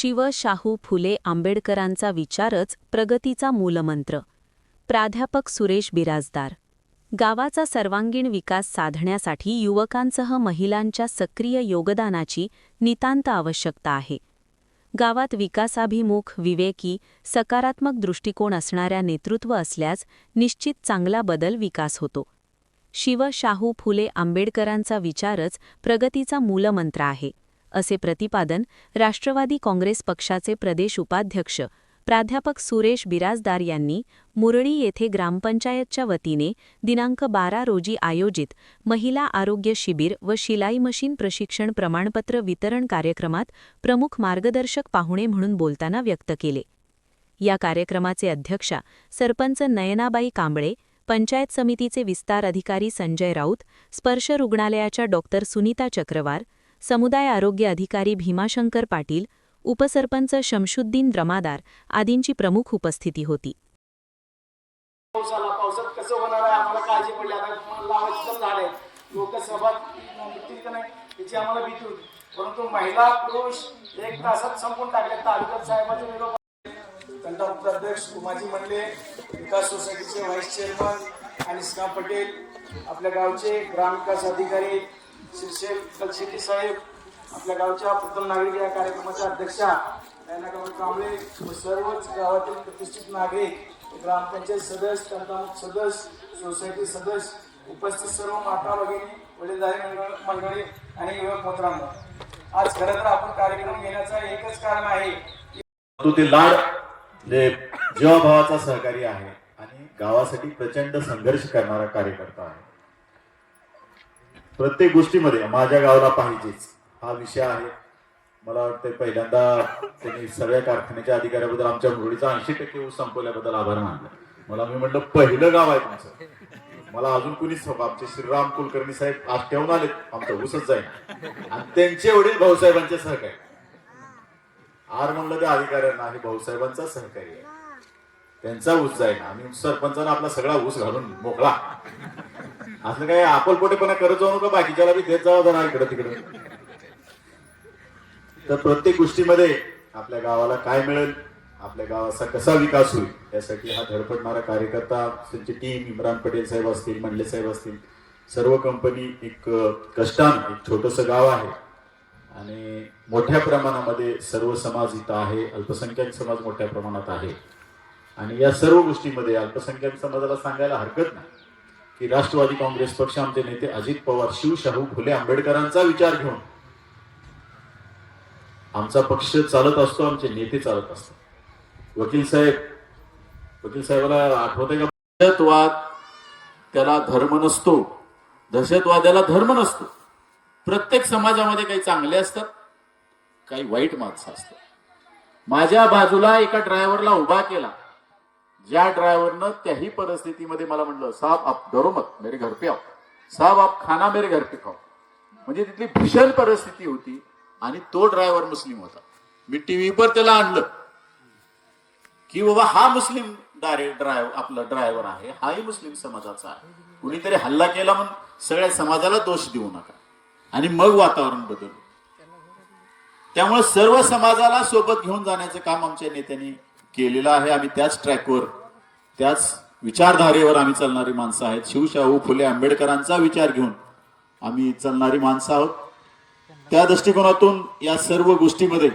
शिव शाहू फुले आंबेडकरांचा विचारच प्रगतीचा मूलमंत्र. प्राध्यापक सुरेश बिराजदार. गावाचा सर्वांगीण विकास साधण्यासाठी युवकांसह महिलांच्या सक्रिय योगदानाची नितांत आवश्यकता आहे. गावात विकासाभिमुख विवेकी सकारात्मक दृष्टिकोन असणाऱ्या नेतृत्व असल्यास निश्चित चांगला बदल विकास होतो. शिव शाहू फुले आंबेडकरांचा विचारच प्रगतीचा मूलमंत्र आहे. असे प्रतिपादन राष्ट्रवादी काँग्रेस पक्षाचे प्रदेश उपाध्यक्ष प्राध्यापक सुरेश बिराजदार यांनी मुरळी येथे ग्रामपंचायतच्या वतीने दिनांक बारा रोजी आयोजित महिला आरोग्य शिबिर व शिलाई मशीन प्रशिक्षण प्रमाणपत्र वितरण कार्यक्रमात प्रमुख मार्गदर्शक पाहुणे म्हणून बोलताना व्यक्त केले. या कार्यक्रमाचे अध्यक्षा सरपंच नयनाबाई कांबळे पंचायत समितीचे विस्तार अधिकारी संजय राऊत स्पर्श रुग्णालयाच्या डॉक्टर सुनीता चक्रवार समुदाय आरोग्य अधिकारी भीमाशंकर पाटील उपसरपंच शमशुद्दीन रमादार आदींची प्रमुख उपस्थिती होती. पाऊस पावसात कसं होणार आहे? आम्हाला काळजी पडली. आता मला लावायची लोक सहभाग निघतील का नाही. याची आम्हाला भीती होती. परंतु महिला पुरुष एक तासात संपून टाकले. तालुक्यात साहेबाचे निरोप कंटापूर उपाध्यक्ष उमाजी मंडले विकास सोसायटीचे व्हाईस चेअरमन आणि स्ना पटेल आपल्या गावचे ग्रामविकास अधिकारी शिरशेल कलशेट्टी साहेब आपल्या गावच्या प्रथम नागरिक या कार्यक्रमाच्या अध्यक्षा नयनाकांत कांबळे व सर्वच गावातील प्रतिष्ठित नागरिक ग्रामपंचायत सदस्य तंत्रमुख सदस्य सोसायटी सदस्य उपस्थित सर्व माता भगिनी वडीलधारी मंडळ मंडळी आणि युवक मित्रांनो. आज खरं तर आपण कार्यक्रम घेण्याचं एकच कारण आहे ते लाड जे जीवाभावाचा सहकारी आहे आणि गावासाठी प्रचंड संघर्ष करणारा कार्यकर्ता आहे. प्रत्येक गोष्टीमध्ये माझ्या गावाला पाहिजेच. हा विषय आहे. मला वाटतं पहिल्यांदा त्यांनी सगळ्या कारखान्याच्या अधिकाऱ्याबद्दल आमच्या मुरडीचा ऐंशी टक्के ऊस संपवल्याबद्दल आभार मानला. मला मी म्हटलं पहिलं गाव आहे तुमचं. मला अजून कुणीच नको आमचे श्रीराम कुलकर्णी साहेब आज ठेवून आलेत. आमचं ऊसच जाईल आणि त्यांचे वडील भाऊसाहेबांचे सहकारी. आर म्हणलं त्या अधिकाऱ्यांना हे भाऊसाहेबांचा सहकारी आहे. त्यांचा ऊस जाईल आम्ही सरपंचानं आपला सगळा ऊस घालून मोकळा. असं काय अकोलपोटेपणा करत जाऊ नका बाकीच्याला बी देत जावं जरा इकडं तिकडं. तर प्रत्येक गोष्टीमध्ये आपल्या गावाला काय मिळेल आपल्या गावाचा कसा विकास होईल यासाठी हा धडपडणारा कार्यकर्ता त्यांची टीम इम्रान पटेल साहेब असतील मंडले साहेब असतील सर्व कंपनी एक कष्टान एक छोटंसं गाव आहे. आणि मोठ्या प्रमाणामध्ये सर्व समाज इथं आहे अल्पसंख्याक समाज मोठ्या प्रमाणात आहे. आणि या सर्व गोष्टीमध्ये अल्पसंख्याक समाजाला सांगायला हरकत नाही. की राष्ट्रवादी काँग्रेस पक्ष आमचे नेते अजित पवार शिवशाहू फुले आंबेडकरांचा विचार घेऊन आमचा पक्ष चालत असतो आमचे नेते चालत असतात. वकील साहेब वकील साहेबाला आठवते का? दहशतवाद त्याला धर्म नसतो. दहशतवाद्याला धर्म नसतो. प्रत्येक समाजामध्ये काही चांगले असतात काही वाईट माणसं असतात. माझ्या बाजूला एका ड्रायव्हरला उभा केला. ज्या ड्रायव्हरनं त्याही परिस्थितीमध्ये मला म्हटलं साहेब आप डरो मत मेरे घर पे आओ. साहेब आप खाना मेरे घर पे खाओ. म्हणजे तिथली भीषण परिस्थिती होती आणि तो ड्रायव्हर मुस्लिम होता. मी टीव्हीवर त्याला आणलं की बाबा हा मुस्लिम ड्रायव्हर आपला ड्रायव्हर आहे हाही मुस्लिम समाजाचा आहे. कुणीतरी हल्ला केला म्हणून सगळ्या समाजाला दोष देऊ नका. आणि मग वातावरण बदलू त्यामुळे सर्व समाजाला सोबत घेऊन जाण्याचं काम आमच्या नेत्यांनी केलेला आहे आम्ही त्याच ट्रॅकवर त्याच विचारधारेवर आम्ही चालणारी माणसं आहेत. शिवशाहू फुले आंबेडकरांचा विचार घेऊन आम्ही चालणारी माणसं आहोत. त्या दृष्टिकोनातून या सर्व गोष्टीमध्ये